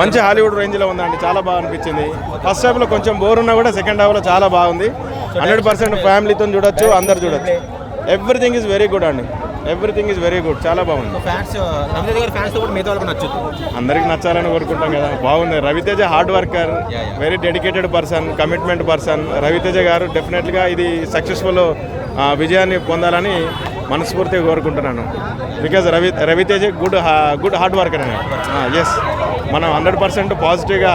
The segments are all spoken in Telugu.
మంచి హాలీవుడ్ రేంజ్లో ఉందండి చాలా బాగా అనిపించింది. ఫస్ట్ హాఫ్లో కొంచెం బోర్ ఉన్నా కూడా సెకండ్ హాఫ్లో చాలా బాగుంది. హండ్రెడ్ పర్సెంట్ ఫ్యామిలీతో చూడొచ్చు అందరు చూడొచ్చు. ఎవ్రీథింగ్ ఇస్ వెరీ గుడ్ అండి. ఎవ్రీథింగ్ ఇస్ వెరీ గుడ్ చాలా బాగుంది. నచ్చుతుంది అందరికి నచ్చాలని కోరుకుంటాం కదా. బాగుంది. Ravi Teja hard worker very dedicated person commitment person Ravi Teja గారు డెఫినెట్గా ఇది సక్సెస్ఫుల్ విజయాన్ని పొందాలని మనస్ఫూర్తిగా కోరుకుంటున్నాను. Because Ravi Ravi Teja good good hard worker అని. ఎస్ మనం హండ్రెడ్ పర్సెంట్ పాజిటివ్గా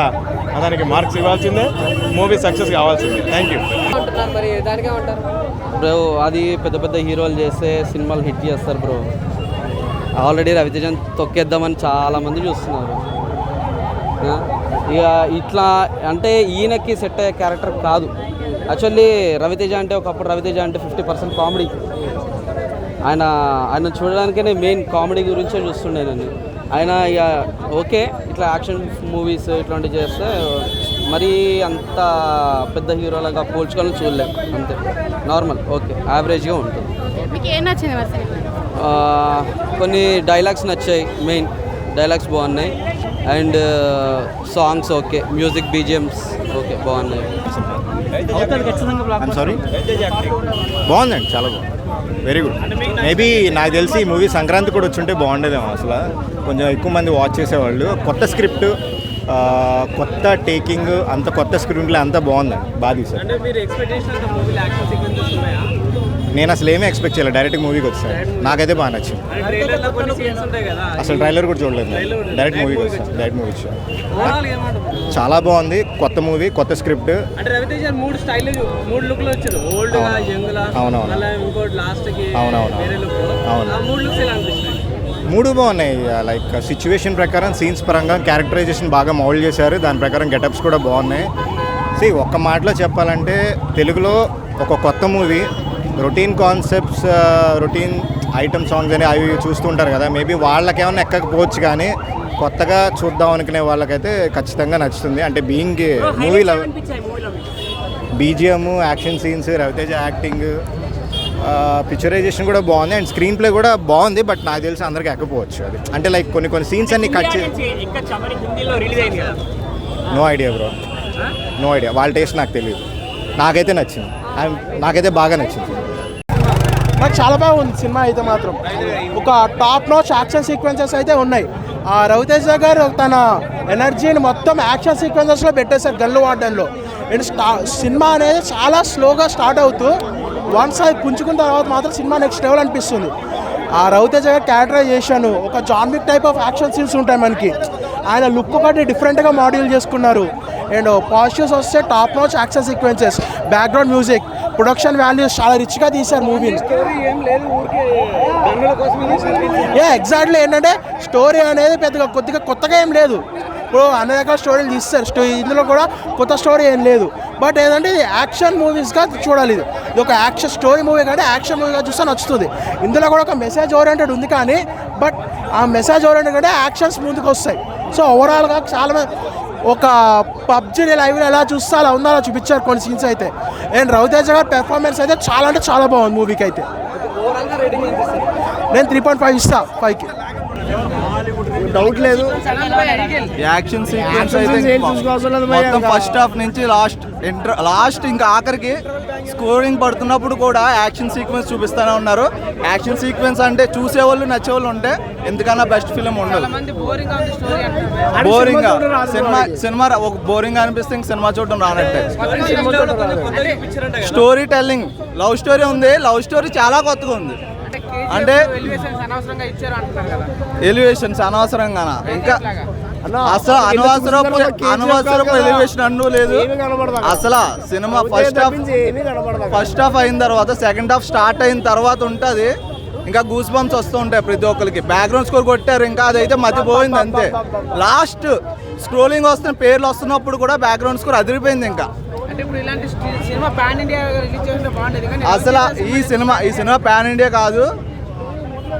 దానికి మార్క్స్ ఇవ్వాల్సిందే మూవీ సక్సెస్ కావాల్సిందే. థ్యాంక్ యూ బ్రో అది పెద్ద పెద్ద హీరోలు చేస్తే సినిమాలు హిట్ చేస్తారు బ్రో ఆల్రెడీ రవితేజన్ తొక్కేద్దామని చాలా మంది చూస్తున్నారు. ఆ, ఇక ఇట్లా అంటే ఈయనకి సెట్ అయ్యే క్యారెక్టర్ కాదు. యాక్చువల్లీ రవితేజ అంటే ఒకప్పుడు రవితేజ అంటే ఫిఫ్టీ పర్సెంట్ కామెడీ ఆయన ఆయన చూడడానికే మెయిన్ కామెడీ గురించే చూస్తుండే నేను ఆయన ఇక ఓకే ఇట్లా యాక్షన్ మూవీస్ ఇట్లాంటివి చేస్తే మరీ అంత పెద్ద హీరోలుగా పోల్చుకొని చూడలేం అంతే. నార్మల్ ఓకే యావరేజ్గా ఉంటుంది. కొన్ని డైలాగ్స్ నచ్చాయి మెయిన్ డైలాగ్స్ బాగున్నాయి. And songs okay music BGMs okay బాగున్నాయి. సారీ బాగుందండి చాలా బాగుంది. వెరీ గుడ్ మేబీ నాకు తెలిసి ఈ మూవీ సంక్రాంతి కూడా వచ్చుంటే బాగుండేదేమో అసలు. కొంచెం ఎక్కువ మంది వాచ్ చేసేవాళ్ళు. కొత్త స్క్రిప్ట్ కొత్త టేకింగ్ అంత కొత్త స్క్రిప్ట్లో అంతా బాగుంది. బాగా తీశారు నేను అసలు ఏమీ ఎక్స్పెక్ట్ చేయలేదు. డైరెక్ట్ మూవీకి వచ్చాను నాకైతే బాగా నచ్చింది. అసలు ట్రైలర్ కూడా చూడలేదు. డైరెక్ట్ మూవీకి వచ్చాను డైరెక్ట్ మూవీ వచ్చాను చాలా బాగుంది. కొత్త మూవీ కొత్త స్క్రిప్ట్ అవునవును. అవునవును. అవును. మూడు బాగున్నాయి. లైక్ సిచ్యువేషన్ ప్రకారం సీన్స్ పరంగా క్యారెక్టరైజేషన్ బాగా మౌల్డ్ చేశారు. దాని ప్రకారం గెటప్స్ కూడా బాగున్నాయి. సి ఒక్క మాటలో చెప్పాలంటే తెలుగులో ఒక కొత్త movie routine concepts routine item songs అని అవి చూస్తుంటారు కదా. మేబీ వాళ్ళకేమన్నా ఎక్కకపోవచ్చు కానీ కొత్తగా చూద్దాం అనుకునే వాళ్ళకైతే ఖచ్చితంగా నచ్చుతుంది. అంటే being movie love BGM action scenes Ravi Teja acting picturization కూడా బాగుంది అండ్ స్క్రీన్ ప్లే కూడా బాగుంది బట్ నాకు తెలిసి అందరికీ ఎక్కపోవచ్చు అది. అంటే లైక్ కొన్ని కొన్ని సీన్స్ అన్ని కట్ ఇంకా చమరి హిందీలో రిలీజ్ అయింది కదా? No idea bro no idea వాళ్ళ టేస్ట్ నాకు తెలియదు నాకైతే నచ్చింది. నాకైతే బాగా నచ్చింది. నాకు చాలా బాగుంది సినిమా అయితే మాత్రం. ఒక టాప్ నోచ్ యాక్షన్ సీక్వెన్సెస్ అయితే ఉన్నాయి. ఆ రవితేజ గారు తన ఎనర్జీని మొత్తం యాక్షన్ సీక్వెన్సెస్లో పెట్టేశారు గన్లు వాడడంలో అండ్ స్టా సినిమా అనేది చాలా స్లోగా స్టార్ట్ అవుతూ వన్స్ అది పుంజుకున్న తర్వాత మాత్రం సినిమా నెక్స్ట్ లెవెల్ అనిపిస్తుంది. ఆ రవితేజ గారు చేశాను ఒక John Wick type of action scenes ఉంటాయి మనకి. ఆయన లుక్ ఒకటి డిఫరెంట్గా మాడ్యూల్ చేసుకున్నారు. అండ్ పాజిటివ్స్ వస్తే top notch action sequences background music production values చాలా రిచ్గా తీశారు మూవీని ఏం ఎగ్జాక్ట్లీ ఏంటంటే స్టోరీ అనేది పెద్దగా కొద్దిగా కొత్తగా ఏం లేదు. ఇప్పుడు అన్ని రకాల స్టోరీలు తీస్తారు. స్టో ఇందులో కూడా కొత్త స్టోరీ ఏం లేదు. బట్ ఏంటంటే ఇది యాక్షన్ మూవీస్గా చూడాలి ఇది. ఇది ఒక యాక్షన్ స్టోరీ మూవీ కంటే యాక్షన్ మూవీగా చూస్తే నచ్చుతుంది. ఇందులో కూడా ఒక మెసేజ్ ఓరియంటెడ్ ఉంది కానీ బట్ ఆ మెసేజ్ ఓరియంటెడ్ కంటే యాక్షన్స్ ముందుకు వస్తాయి. సో ఓవరాల్గా చాలా ఒక పబ్జీ లైవ్లో ఎలా చూస్తే అలా ఉందో అలా చూపించారు కొన్ని సీన్స్ అయితే. అండ్ రవితేజ గారి పెర్ఫార్మెన్స్ అయితే చాలా అంటే చాలా బాగుంది మూవీకి అయితే. నేను త్రీ పాయింట్ ఫైవ్ ఇస్తా ఫైవ్కి డౌట్ లేదు. యాక్షన్ సీక్వెన్స్ అయితే మొత్తం ఫస్ట్ హాఫ్ నుంచి లాస్ట్ ఎంటర్ లాస్ట్ ఇంకా ఆఖరికి స్కోరింగ్ పడుతున్నప్పుడు కూడా యాక్షన్ సీక్వెన్స్ చూపిస్తూనే ఉన్నారు. యాక్షన్ సీక్వెన్స్ అంటే చూసేవాళ్ళు నచ్చేవాళ్ళు ఉంటే ఎందుకన్నా బెస్ట్ ఫిలిం ఉండదు. బోరింగ్ ఉంది స్టోరీ అంటారు బోరింగ్ సినిమా సినిమా ఒక బోరింగ్ అనిపిస్తే ఇంక సినిమా చూడడం రానట్టే. Story telling. లవ్ స్టోరీ ఉంది. లవ్ స్టోరీ చాలా కొత్తగా ఉంది. అంటే ఎలివేషన్స్ అనవసరంగా ఇచ్చారు అంటున్నారు కదా. ఎలివేషన్స్ అనవసరంగానా? ఇంకా అసలు అనవసరపు అనవసరపు ఎలివేషన్ అన్ను లేదు. అసలు సినిమా ఫస్ట్ హాఫ్ ఫస్ట్ హాఫ్ అయిన తర్వాత సెకండ్ హాఫ్ స్టార్ట్ అయిన తర్వాత ఉంటుంది. ఇంకా గూస్ బంప్స్ వస్తూ ఉంటాయి ప్రతి ఒక్కరికి. బ్యాక్గ్రౌండ్ స్కోర్ కొట్టారు ఇంకా అదైతే మతిపోయింది అంతే. లాస్ట్ స్క్రోలింగ్ వస్తున్న పేర్లు వస్తున్నప్పుడు కూడా బ్యాక్గ్రౌండ్ స్కోర్ అదిరిపోయింది ఇంకా. అంటే ఇప్పుడు ఇలాంటి సినిమా పాన్ ఇండియా రిలీజ్ చేస్తే బాగుంటుంది కానీ అసలు ఈ సినిమా ఈ సినిమా పాన్ ఇండియా కాదు.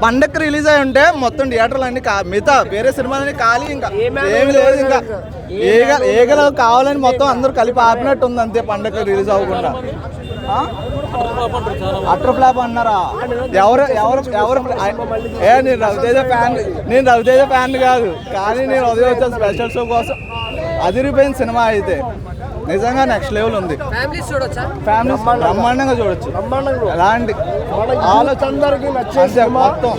పండక్కి రిలీజ్ అయి ఉంటే మొత్తం థియేటర్లు అన్ని మిగతా వేరే సినిమాలన్నీ ఖాళీ ఇంకా. ఏమి లేదు ఇంకా. ఏగ ఏగలు కావాలని మొత్తం అందరూ కలిపి ఆపినట్టు ఉంది అంతే పండగకి రిలీజ్ అవ్వకుండా? అటర్ ఫ్లాప్ అన్నారా? ఎవరు ఎవరు ఎవరు ఏ నేను రవితేజ ఫ్యాన్ నేను రవితేజ ఫ్యాన్ కాదు. కానీ నేను ఉదయం వచ్చే స్పెషల్ షో కోసం అదిరిపోయిన సినిమా అయితే. నిజంగా నెక్స్ట్ లెవెల్ ఉంది. ఫ్యామిలీస్ చూడొచ్చా? ఫ్యామిలీ బ్రహ్మాండంగా. చూడొచ్చు. ఎలాంటి ఆలోచన మొత్తం.